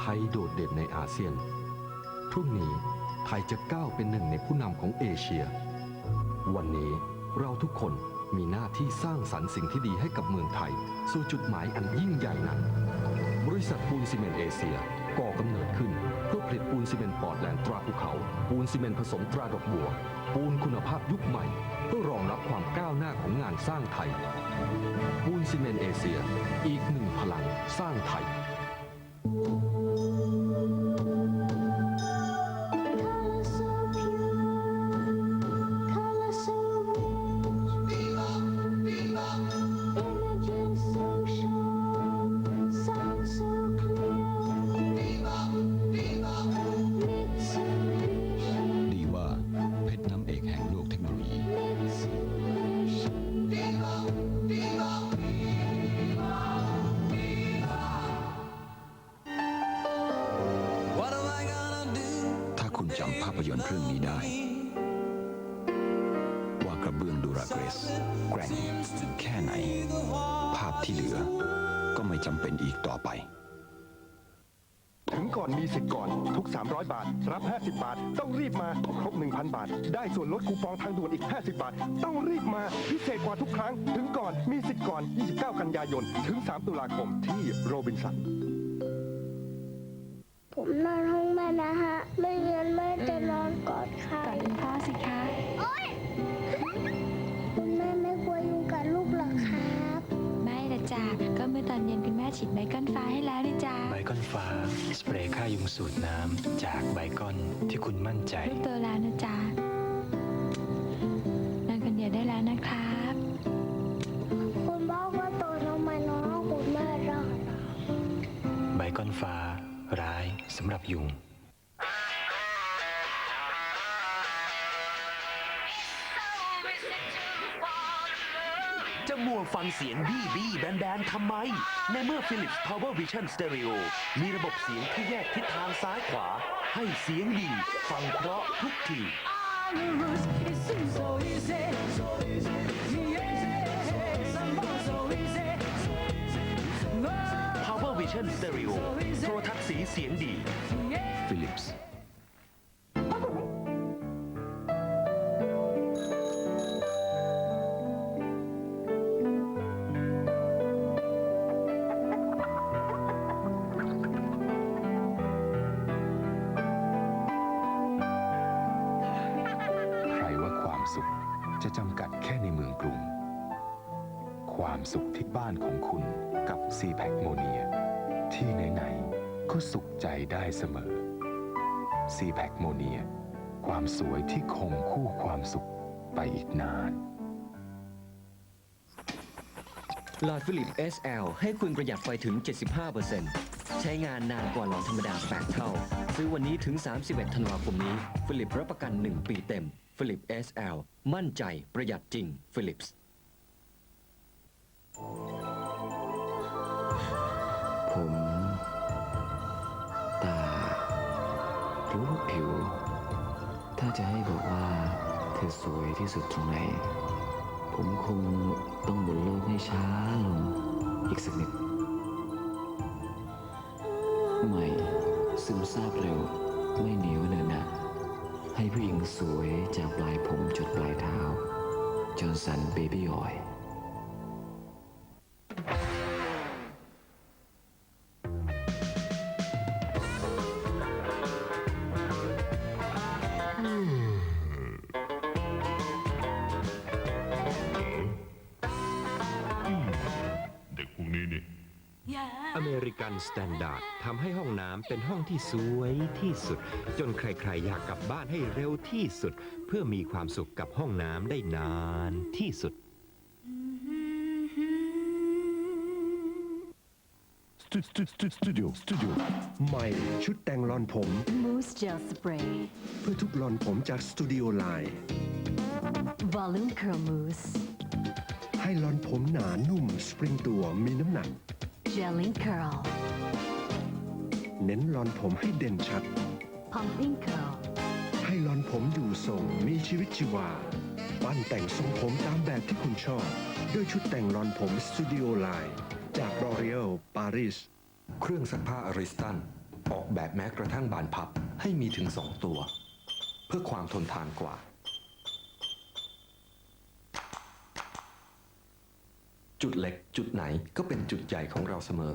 ไทยโดดเด่นในอาเซียน พรุ่งนี้ไทยจะก้าวเป็นหนึ่งในผู้นำของเอเชีย วันนี้เราทุกคนมีหน้าที่สร้างสรรค์สิ่งที่ดีให้กับเมืองไทย สู่จุดหมายอันยิ่งใหญ่นั้นบริษัทปูนซีเมนต์เอเชียก่อกำเนิดขึ้นเพื่อผลิตปูนซีเมนต์ปอร์ตแลนด์ตราภูเขา ปูนซีเมนต์ผสมตราดอกบัว ปูนคุณภาพยุคใหม่ เพื่อรองรับความก้าวหน้าของงานสร้างไทย ปูนซีเมนต์เอเชีย อีกหนึ่งพลังสร้างไทย พยนตร์เรื่องนี้ได้ ว่ากระเบื้องดูราเกรส แกร่งแค่ไหน ภาพที่เหลือ ก็ไม่จำเป็นอีกต่อไป ถึงก่อนมีสิทธิ์ก่อนทุก 300 บาท รับ 50 บาท ต้องรีบมา ครบ 1,000 บาท ได้ส่วนลดคูปองทางด่วนอีก 50 บาท ต้องรีบมาพิเศษกว่าทุกครั้ง ถึงก่อนมีสิทธิ์ก่อน 29 กันยายน ถึง 3 ตุลาคมที่โรบินสัน ตอนเย็นคุณแม่ฉีดไบคอนฟ้าให้แล้วนี่จ้าไบคอนฟ้า สเปรย์ฆ่ายุงสูตรน้ำจากไบคอนที่คุณมั่นใจ ลูกโตแล้วนะจ๊ะนอนคนเดียวได้แล้วนะครับ คุณพ่อก็โตทำไมน้องให้คุณแม่รอดอะไบคอนฟ้า ร้ายสำหรับยุงจะ มัวฟังเสียงบี้บี้แบนแบนทำไม ในเมื่อ Philips Power Vision Stereo มีระบบเสียงที่แยกทิศทางซ้ายขวา ให้เสียงดี ฟังเพราะทุกที Power Vision Stereo โทรทัศน์สีเสียงดี Philips จะจำกัดแค่ในเมืองกรุง ความสุขที่บ้านของคุณกับซีแพคโมเนีย ที่ไหนๆก็สุขใจได้เสมอซีแพคโมเนีย ความสวยที่คงคู่ความสุขไปอีกนานหลอดฟิลิป SL ให้คุณประหยัดไฟถึง 75%ใช้งานนานกว่าหลอดธรรมดา 8 เท่า ซื้อวันนี้ถึง 31 ธันวาคมนี้ ฟิลิปรับประกัน 1 ปีเต็ม ฟิลิป SL มั่นใจประหยัดจริงฟิลิปส์ผม ตา หรือว่าผิว ถ้าจะให้บอกว่า เธอสวยที่สุดตรงไหน ผมคงต้องหมุนโลกให้ช้าลง อีกสักนิด ใหม่ ซึมซาบเร็ว ไม่เหนียวเนินหนะ ให้ผู้หญิงสวยจากปลายผมจดปลายเท้าจนสันเบบี้ออย อเมริกันสแตนดาร์ดทำให้ห้องน้ำเป็นห้องที่สวยที่สุด จนใครๆ อยากกลับบ้านให้เร็วที่สุด เพื่อมีความสุขกับห้องน้ำได้นานที่สุด สตูดิโอสตูดิโอสตูดิโอใหม่ชุดแต่งรอนผม Mousse Gel Spray เพื่อทุกรอนผมจากสตูดิโอไลน์ Volume Curl Mousse ให้รอนผมหนานุ่ม สปริงตัวมีน้ำหนัก Gelling Curl เน้นรอนผมให้เด่นชัด Pumping Curl ให้รอนผมอยู่ทรงมีชีวิตชีวา ปั้นแต่งทรงผมตามแบบที่คุณชอบ ด้วยชุดแต่งรอนผมสตูดิโอไลน์จาก L'Oreal Paris เครื่องซักผ้าอริสตัน ออกแบบแม้กระทั่งบานพับให้มีถึงสองตัว เพื่อความทนทานกว่า จุดเล็กจุดไหนก็เป็นจุดใหญ่ของเราเสมอ